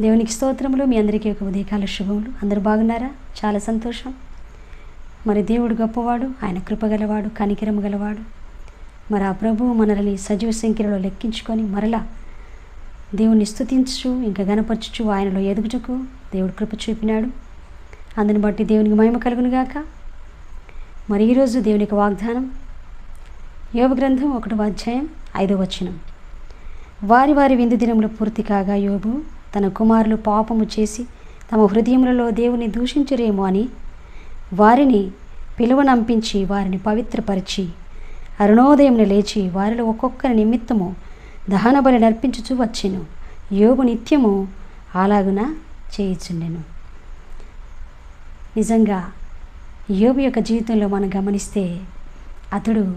దేవునికి స్తోత్రములు మీ అందరికీ ఒక ఉదయకాల శుభములు. అందరూ బాగున్నారా? చాలా సంతోషం. మరి దేవుడు గొప్పవాడు ఆయన కృపగలవాడు కనికరము గలవాడు. మరి ఆ ప్రభువు మనల్ని సజీవ సంఖ్యలో లెక్కించుకొని మరలా దేవుణ్ణి స్థుతించు ఇంకా గనపరచుచు ఆయనలో ఎదుగుటకు దేవుడు కృప చూపినాడు. అందుని బట్టి దేవునికి మహిమ కలుగునుగాక. మరి ఈరోజు దేవుని యొక్క వాగ్దానం యోగ గ్రంథం ఒకటవ అధ్యాయం ఐదవ వచనం. వారి వారి విందు దినములు పూర్తి కాగా యోబు తన కుమారులు పాపము చేసి తమ హృదయములలో దేవుని దూషించరేమో అని వారిని పిలువనంపించి వారిని పవిత్రపరిచి అరుణోదయంను లేచి వారిలో ఒక్కొక్కరి నిమిత్తము దహన బలి నర్పించుచూ వచ్చెను. యోగు నిత్యము అలాగున చేయుచుండెను. నిజంగా యోగు యొక్క జీవితంలో మనం గమనిస్తే అతడు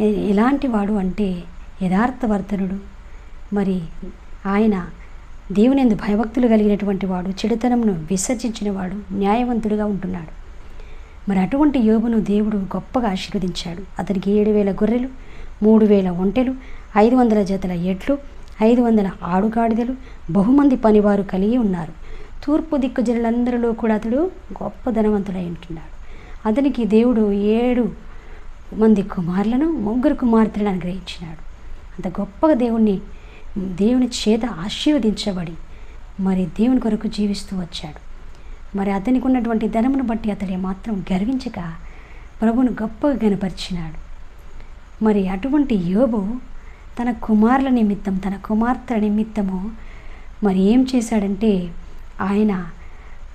ఎలాంటి వాడు అంటే యథార్థవర్ధనుడు. మరి ఆయన దేవునిందు భయభక్తులు కలిగినటువంటి వాడు చెడుతనమును విసర్జించినవాడు న్యాయవంతుడుగా ఉంటున్నాడు. మరి అటువంటి యోగును దేవుడు గొప్పగా ఆశీర్వదించాడు. అతనికి ఏడు వేల గొర్రెలు మూడు వేల ఒంటెలు ఐదు వందల జతల ఎడ్లు ఐదు వందల ఆడుగాడిదలు బహుమంది పనివారు కలిగి ఉన్నారు. తూర్పు దిక్కు జనులందరిలో కూడా అతడు గొప్ప ధనవంతుడై ఉంటున్నాడు. అతనికి దేవుడు ఏడు మంది కుమారులను ముగ్గురు కుమార్తెలను అనుగ్రహించినాడు. అంత గొప్పగా దేవుణ్ణి దేవుని చేత ఆశీర్వదించబడి మరి దేవుని కొరకు జీవిస్తూ వచ్చాడు. మరి అతనికి ఉన్నటువంటి ధనమును బట్టి అతడు మాత్రం గర్వించక ప్రభువును గొప్పగా కనపరిచినాడు మరి అటువంటి యోబు తన కుమారుల నిమిత్తం తన కుమార్తెల నిమిత్తము మరి ఏం చేశాడంటే ఆయన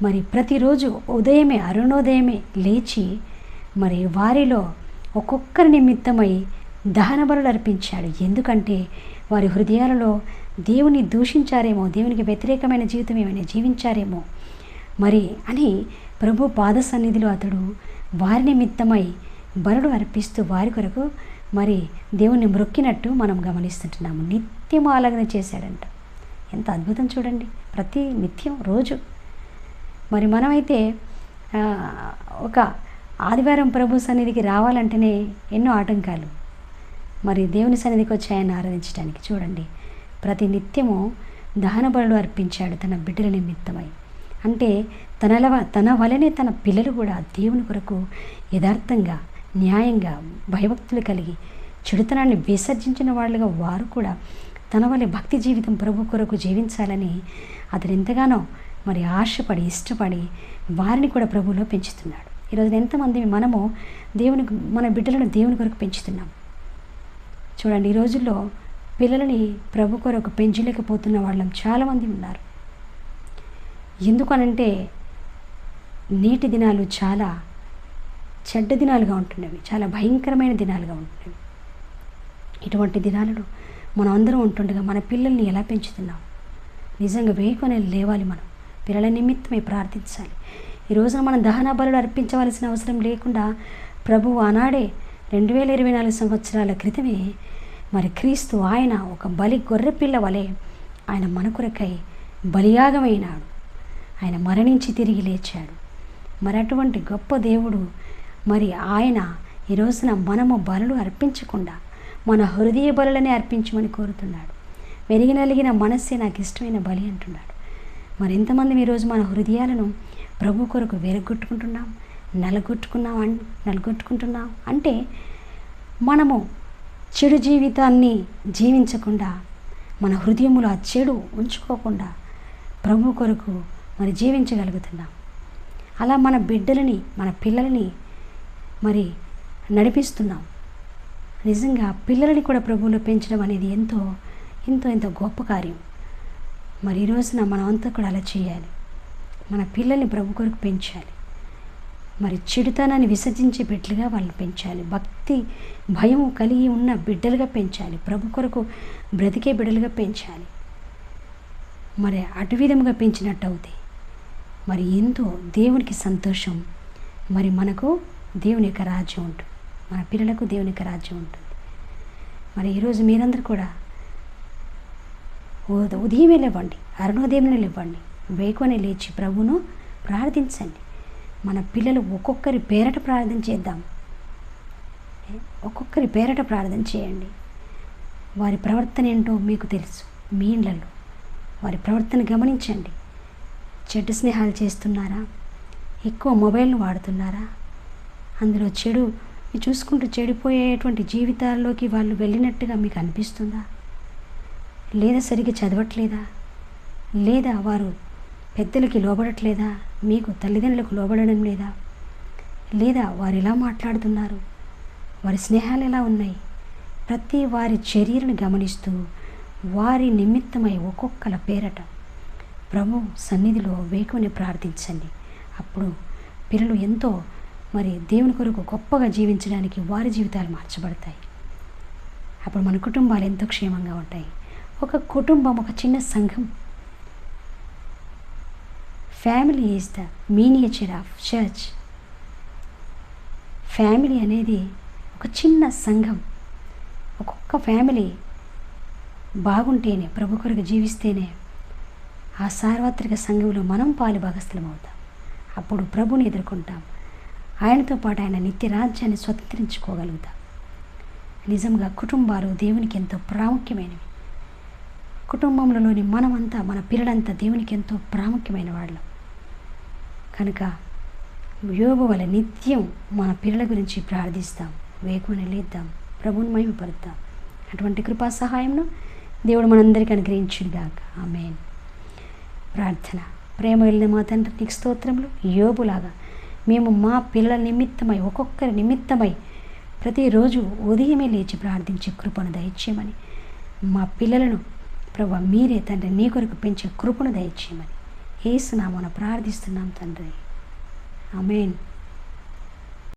మరి ప్రతిరోజు ఉదయమే అరుణోదయమే లేచి మరి వారిలో ఒక్కొక్కరి నిమిత్తమై దహన బలులు అర్పించాడు. ఎందుకంటే వారి హృదయాలలో దేవుని దూషించారేమో దేవునికి వ్యతిరేకమైన జీవితం ఏమైనా జీవించారేమో. మరి అని ప్రభు పాద సన్నిధిలో అతడు వారి నిమిత్తమై బరుడు అర్పిస్తూ వారి కొరకు మరి దేవుణ్ణి మ్రొక్కినట్టు మనం గమనిస్తుంటున్నాము. నిత్యం ఆలగన చేశాడంట. ఎంత అద్భుతం చూడండి. ప్రతి నిత్యం రోజు. మరి మనమైతే ఒక ఆదివారం ప్రభు సన్నిధికి రావాలంటేనే ఎన్నో ఆటంకాలు. మరి దేవుని సన్నిధికి వచ్చి ఆయన ఆరాధించడానికి చూడండి. ప్రతి నిత్యము దహన బలులు అర్పించాడు తన బిడ్డల నిమిత్తమై. అంటే తనల తన వలనే తన పిల్లలు కూడా దేవుని కొరకు యథార్థంగా న్యాయంగా భయభక్తులు కలిగి చెడుతనాన్ని విసర్జించిన వాళ్ళుగా వారు కూడా తన వలె భక్తి జీవితం ప్రభు కొరకు జీవించాలని అతను ఎంతగానో మరి ఆశపడి ఇష్టపడి వారిని కూడా ప్రభువులో పెంచుతున్నాడు. ఈరోజు ఎంతమంది మనము దేవుని మన బిడ్డలను దేవుని కొరకు పెంచుతున్నాం. చూడండి ఈ రోజుల్లో పిల్లలని ప్రభు కొరకు పెంచలేకపోతున్న వాళ్ళం చాలామంది ఉన్నారు. ఎందుకనంటే నేటి దినాలు చాలా చెడ్డ దినాలుగా ఉంటున్నవి చాలా భయంకరమైన దినాలుగా ఉంటున్నవి. ఇటువంటి దినాలలో మనం అందరం ఉంటుండగా మన పిల్లల్ని ఎలా పెంచుతున్నాం? నిజంగా వేయకొని లేవాలి మనం. పిల్లల నిమిత్తమే ప్రార్థించాలి. ఈ రోజున మనం దహన బలులు అర్పించవలసిన అవసరం లేకుండా ప్రభువు ఆనాడే రెండు వేల ఇరవై నాలుగు సంవత్సరాల క్రితమే మరి క్రీస్తు ఆయన ఒక బలి గొర్రె పిల్ల వలె ఆయన మన కొరకై బలియాగమైనాడు. ఆయన మరణించి తిరిగి లేచాడు. మరి అటువంటి గొప్ప దేవుడు మరి ఆయన ఈ రోజున మనము బలులు అర్పించకుండా మన హృదయ బలులనే అర్పించమని కోరుతున్నాడు. వెరిగినలిగిన మనస్సే నాకు ఇష్టమైన బలి అంటున్నాడు. మరి ఎంతమంది ఈరోజు మన హృదయాలను ప్రభు కొరకు వెరగొట్టుకుంటున్నాం నలగొట్టుకున్నాం అన్ నలగొట్టుకుంటున్నాం అంటే మనము చెడు జీవితాన్ని జీవించకుండా మన హృదయంలో ఆ చెడు ఉంచుకోకుండా ప్రభు కొరకు మరి జీవించగలుగుతున్నాం. అలా మన బిడ్డలని మన పిల్లలని మరి నడిపిస్తున్నాం. నిజంగా పిల్లలని కూడా ప్రభువులో పెంచడం అనేది ఎంతో ఎంతో ఎంతో గొప్ప కార్యం. మరి ఈ రోజున మనం అంతా కూడా అలా చేయాలి. మన పిల్లల్ని ప్రభు కొరకు పెంచాలి. మరి చెడుతనాన్ని విసర్జించే బిడ్డలుగా వాళ్ళని పెంచాలి. భక్తి భయం కలిగి ఉన్న బిడ్డలుగా పెంచాలి. ప్రభు కొరకు బ్రతికే బిడ్డలుగా పెంచాలి. మరి అటు విధముగా పెంచినట్టు అవుతాయి మరి ఎంతో దేవునికి సంతోషం. మరి మనకు దేవుని యొక్క రాజ్యం ఉంటుంది మన పిల్లలకు దేవుని యొక్క రాజ్యం ఉంటుంది. మరి ఈరోజు మీరందరూ కూడా ఉదయమే లేవండి. అరుణోదయమే లేవండి. వేకువనే లేచి ప్రభును ప్రార్థించండి. మన పిల్లలు ఒక్కొక్కరి పేరట ప్రార్థన చేద్దాం. ఒక్కొక్కరి పేరట ప్రార్థన చేయండి. వారి ప్రవర్తన ఏంటో మీకు తెలుసు. మీ ఇళ్ళల్లో వారి ప్రవర్తన గమనించండి. చెడు స్నేహాలు చేస్తున్నారా? ఎక్కువ మొబైల్ను వాడుతున్నారా? అందులో చెడు మీరు చూసుకుంటూ చెడిపోయేటువంటి జీవితాల్లోకి వాళ్ళు వెళ్ళినట్టుగా మీకు అనిపిస్తుందా? లేదా సరిగ్గా చదవట్లేదా? లేదా వారు పెద్దలకి లోబడట్లేదా? మీకు తల్లిదండ్రులకు లోబడడం లేదా? లేదా వారు ఎలా మాట్లాడుతున్నారు? వారి స్నేహాలు ఎలా ఉన్నాయి? ప్రతి వారి చర్యలను గమనిస్తూ వారి నిమిత్తమై ఒక్కొక్కల పేరట ప్రభు సన్నిధిలో వేకుని ప్రార్థించండి. అప్పుడు పిల్లలు ఎంతో మరి దేవుని కొరకు గొప్పగా జీవించడానికి వారి జీవితాలు మార్చబడతాయి. అప్పుడు మన కుటుంబాలు ఎంతో క్షేమంగా ఉంటాయి. ఒక కుటుంబం ఒక చిన్న సంఘం family is the miniature of church family అనేది ఒక చిన్న సంఘం. ఒక్కొక్క ఫ్యామిలీ బాగుంటేనే ప్రభు కొరకు జీవిస్తేనే ఆ సార్వత్రిక సంఘంలో మనం పాలు భాగస్థలం అవుతాం. అప్పుడు ప్రభుని ఎదుర్కొంటాం. ఆయనతో పాటు ఆయన నిత్య రాజ్యాన్ని స్వతంత్రించుకోగలుగుతాం. నిజంగా కుటుంబాలు దేవునికి ఎంతో ప్రాముఖ్యమైనవి. కుటుంబంలోని మనమంతా మన పిల్లలంతా దేవునికి ఎంతో ప్రాముఖ్యమైన వాళ్ళం. కనుక యోగు వల్ల నిత్యం మన పిల్లల గురించి ప్రార్థిస్తాం. వేకువని లేద్దాం. ప్రభుని మహిమపరుద్దాం. అటువంటి కృపా సహాయంను దేవుడు మనందరికీ అనుగ్రహించుడుగాక ఆమె ప్రార్థన. ప్రేమ వెళ్ళిన మా తండ్రి నీకు స్తోత్రములు. యోబులాగా మేము మా పిల్లల నిమిత్తమై ఒక్కొక్కరి నిమిత్తమై ప్రతిరోజు ఉదయమే లేచి ప్రార్థించే కృపను దయచేయమని మా పిల్లలను ప్రభు మీరే తండ్రి నీ కొరకు పెంచే కృపను దయచేయమని ఏసునామన ప్రార్థిస్తున్నాం తండ్రి. అమేన్